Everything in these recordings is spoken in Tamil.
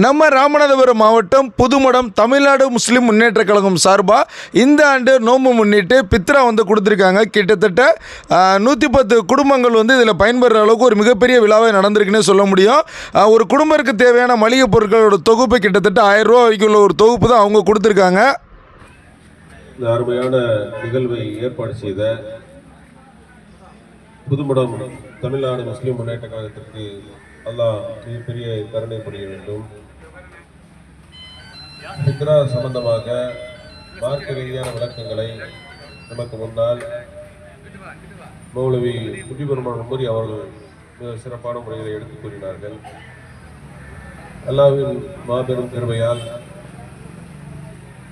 நம்ம ராமநாதபுரம் மாவட்டம் புதுமடம் தமிழ்நாடு முஸ்லீம் முன்னேற்ற கழகம் சார்பாக இந்த ஆண்டு நோம்பு முன்னிட்டு பித்ரா வந்து கொடுத்துருக்காங்க. கிட்டத்தட்ட நூற்றி பத்து குடும்பங்கள் வந்து இதில் பயன்பெற அளவுக்கு ஒரு மிகப்பெரிய விழாவே நடந்திருக்குன்னு சொல்ல முடியும். ஒரு குடும்பத்துக்கு தேவையான மளிகை பொருட்களோட தொகுப்பு கிட்டத்தட்ட ஆயிரம் ரூபா வரைக்கும் உள்ள ஒரு தொகுப்பு தான் அவங்க கொடுத்துருக்காங்க. இந்த அருமையான நிகழ்வை ஏற்பாடு செய்த புதுமடம் தமிழ்நாடு முஸ்லீம் முன்னேற்ற கழகத்திற்கு அல்லாஹ் மிகப்பெரிய கருணை புரிய வேண்டும். சித்ரா சம்பந்தமாக மார்க்க ரீதியான விளக்கங்களை நமக்கு முன்னால் மௌலவி குட்டிபெருமான் உமரி அவர்கள் மிக சிறப்பான முறைகளை எடுத்துக் கூறினார்கள். அல்லாவின் மாபெரும் பெருமையால்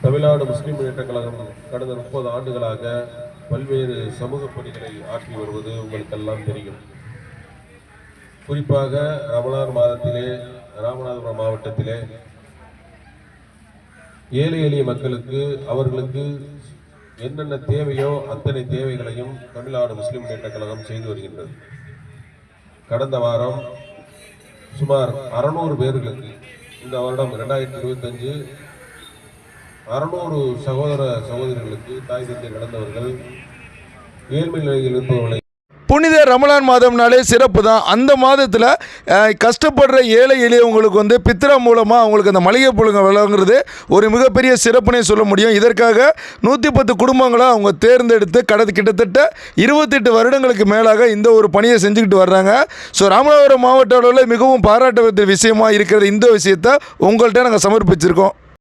தமிழ்நாடு முஸ்லிம் முன்னேற்ற கழகம் கடந்த முப்பது ஆண்டுகளாக பல்வேறு சமூக பணிகளை ஆற்றி வருவது உங்களுக்கெல்லாம் தெரியும். குறிப்பாக ரமணான் மாதத்திலே ராமநாதபுரம் மாவட்டத்திலே ஏழை எளிய மக்களுக்கு அவர்களுக்கு என்னென்ன தேவையோ அத்தனை தேவைகளையும் தமிழ்நாடு முஸ்லிம் முன்னேற்ற கழகம் செய்து வருகின்றது. கடந்த வாரம் சுமார் அறநூறு பேர்களுக்கு இந்த வருடம் ரெண்டாயிரத்தி இருபத்தஞ்சு அறுநூறு சகோதர சகோதரிகளுக்கு தாய் தந்தை நடந்தவர்கள் ஏழ்மை நிலையில் இருப்பவர்களை புனித ரமலான் மாதம்னாலே சிறப்பு தான் அந்த மாதத்தில் கஷ்டப்படுற ஏழை எளியவங்களுக்கு வந்து பித்ரா மூலமாக அவங்களுக்கு அந்த மளிகை பொழுங்க விளங்குறது ஒரு மிகப்பெரிய சிறப்புனே சொல்ல முடியும். இதற்காக நூற்றி பத்து குடும்பங்களை அவங்க தேர்ந்தெடுத்து கடந்த கிட்டத்தட்ட இருபத்தெட்டு வருடங்களுக்கு மேலாக இந்த ஒரு பணியை செஞ்சுக்கிட்டு வர்றாங்க. ஸோ ராமநாதபுரம் மாவட்ட அளவில் மிகவும் பாராட்ட விஷயமாக இருக்கிற இந்த விஷயத்தை உங்கள்கிட்ட நாங்கள் சமர்ப்பிச்சிருக்கோம்.